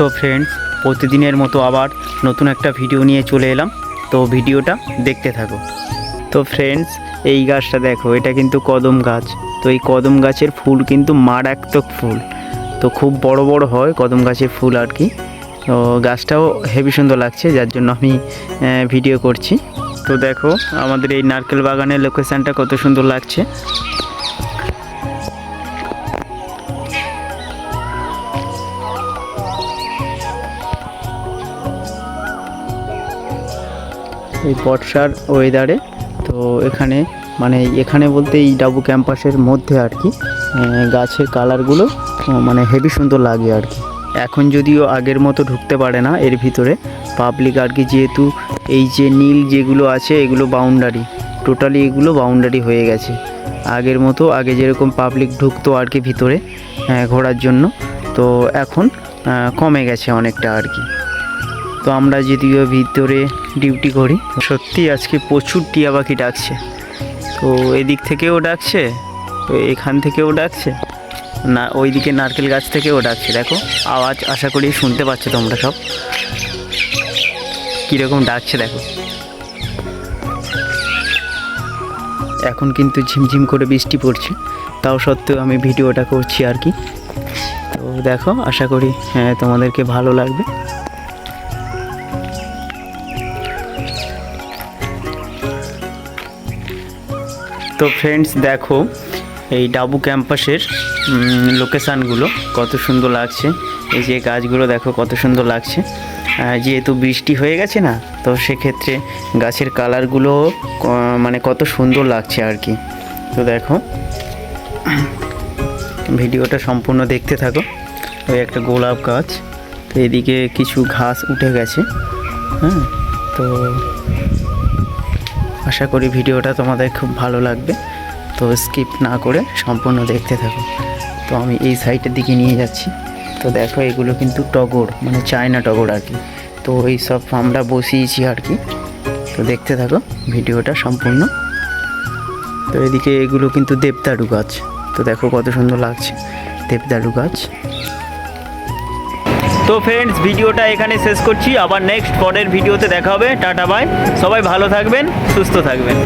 তো ফ্রেন্ডস প্রতিদিনের মতো আবার নতুন একটা ভিডিও নিয়ে চলে এলাম। তো ভিডিওটা দেখতে থাকো। তো ফ্রেন্ডস এই গাছটা দেখো, এটা কিন্তু কদম গাছ। তো এই কদম গাছের ফুল কিন্তু মারাত্মক ফুল। তো খুব বড় বড় হয় কদম গাছের ফুল আর কি। তো গাছটাও হেভি সুন্দর লাগছে, যার জন্য আমি ভিডিও করছি। তো দেখো, আমাদের এই নারকেল বাগানের লোকেশানটা কত সুন্দর লাগছে। এই বর্ষার ওয়েদারে তো এখানে মানে এখানে বলতে এই ডাবু ক্যাম্পাসের মধ্যে আর কি গাছের কালারগুলো মানে হেভি সুন্দর লাগে আর কি। এখন যদিও আগের মতো ঢুকতে পারে না এর ভিতরে পাবলিক আর কি যেহেতু এই যে নীল যেগুলো আছে এগুলো বাউন্ডারি টোটালি এগুলো বাউন্ডারি হয়ে গেছে। আগের মতো আগে যেরকম পাবলিক ঢুকতো আর কি ভিতরে ঘোরার জন্য, তো এখন কমে গেছে অনেকটা আর কি। তো আমরা যদিও ভিতরে ডিউটি করি, সত্যি আজকে প্রচুর টিয়া পাখি ডাকছে। তো এদিক থেকেও ডাকছে, তো এখান থেকেও ডাকছে, না, ওইদিকে নারকেল গাছ থেকেও ডাকছে। দেখো, আওয়াজ আশা করি শুনতে পাচ্ছ তোমরা সব। কীরকম ডাকছে দেখো। এখন কিন্তু ঝিমঝিম করে বৃষ্টি পড়ছে, তাও সত্ত্বেও আমি ভিডিওটা করছি আর কি। তো দেখো, আশা করি হ্যাঁ তোমাদেরকে ভালো লাগবে। তো ফ্রেন্ডস দেখো, এই ডাবু ক্যাম্পাসের লোকেশানগুলো কত সুন্দর লাগছে। এই যে গাছগুলো দেখো কত সুন্দর লাগছে। যেহেতু বৃষ্টি হয়ে গেছে না, তো সেক্ষেত্রে গাছের কালারগুলো মানে কত সুন্দর লাগছে আর কি। তো দেখো, ভিডিওটা সম্পূর্ণ দেখতে থাকো। ওই একটা গোলাপ গাছ, তো এদিকে কিছু ঘাস উঠে গেছে। হ্যাঁ তো আশা করি ভিডিওটা তোমাদের খুব ভালো লাগবে। তো স্কিপ না করে সম্পূর্ণ দেখতে থাকো। তো আমি এই সাইডের দিকে নিয়ে যাচ্ছি। তো দেখো এগুলো কিন্তু টগর মানে চায়না টগর আর কি। তো এই সব আমরা বসিয়েছি আর কি। তো দেখতে থাকো ভিডিওটা সম্পূর্ণ। তো এদিকে এগুলো কিন্তু দেবদারু গাছ। তো দেখো কত সুন্দর লাগছে দেবদারু গাছ। তো ফ্রেন্ডস ভিডিওটা এখানে শেষ করছি। আবার নেক্সট পরের ভিডিওতে দেখা হবে। টাটা বাই সবাই ভালো থাকবেন, সুস্থ থাকবেন।